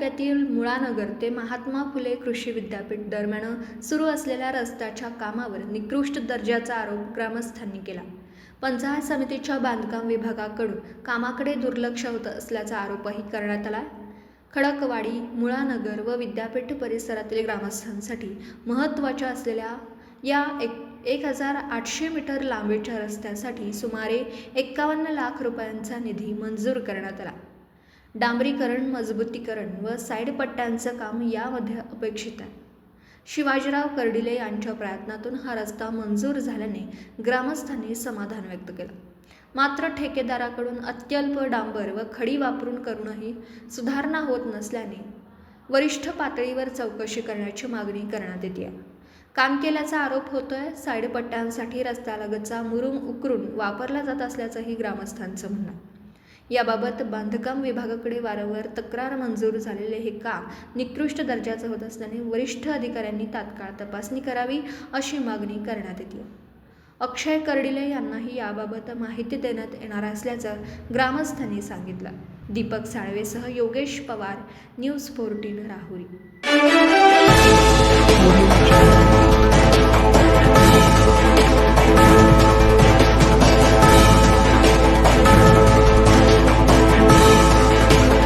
त्यातील मुळानगर ते महात्मा फुले कृषी विद्यापीठ दरम्यान सुरू असलेल्या रस्त्याच्या कामावर निकृष्ट दर्जाचा आरोप ग्रामस्थांनी केला. पंचायत समितीच्या बांधकाम विभागाकडून कामाकडे दुर्लक्ष होत असल्याचा आरोपही करण्यात आला. खडकवाडी मुळानगर व विद्यापीठ परिसरातील ग्रामस्थांसाठी महत्त्वाच्या असलेल्या या एक एक हजार आठशे मीटर लांबीच्या रस्त्यासाठी सुमारे एक्कावन्न लाख रुपयांचा निधी मंजूर करण्यात आला. डांबरीकरण मजबूतीकरण व साईडपट्ट्यांचं काम यामध्ये अपेक्षित आहे. शिवाजीराव कर्डिले यांच्या प्रयत्नातून हा रस्ता मंजूर झाल्याने ग्रामस्थांनी समाधान व्यक्त केलं. मात्र ठेकेदाराकडून अत्यल्प डांबर व खडी वापरून करूनही सुधारणा होत नसल्याने वरिष्ठ पातळीवर चौकशी करण्याची मागणी करण्यात येते. काम केल्याचा आरोप होतोय साईडपट्ट्यांसाठी रस्त्यालगतचा मुरुम उकरून वापरला जात असल्याचंही ग्रामस्थांचं म्हणणं याबाबत बांधकाम विभागाकडे वारंवार तक्रार मंजूर झालेले हे काम निकृष्ट दर्जाचं होत असल्याने वरिष्ठ अधिकाऱ्यांनी तात्काळ तपासणी करावी अशी मागणी करण्यात येते. अक्षय कर्डिले यांनाही याबाबत माहिती देण्यात येणार असल्याचं ग्रामस्थांनी सांगितलं. दीपक साळवेसह योगेश पवार न्यूज फोर्टीन राहुरी.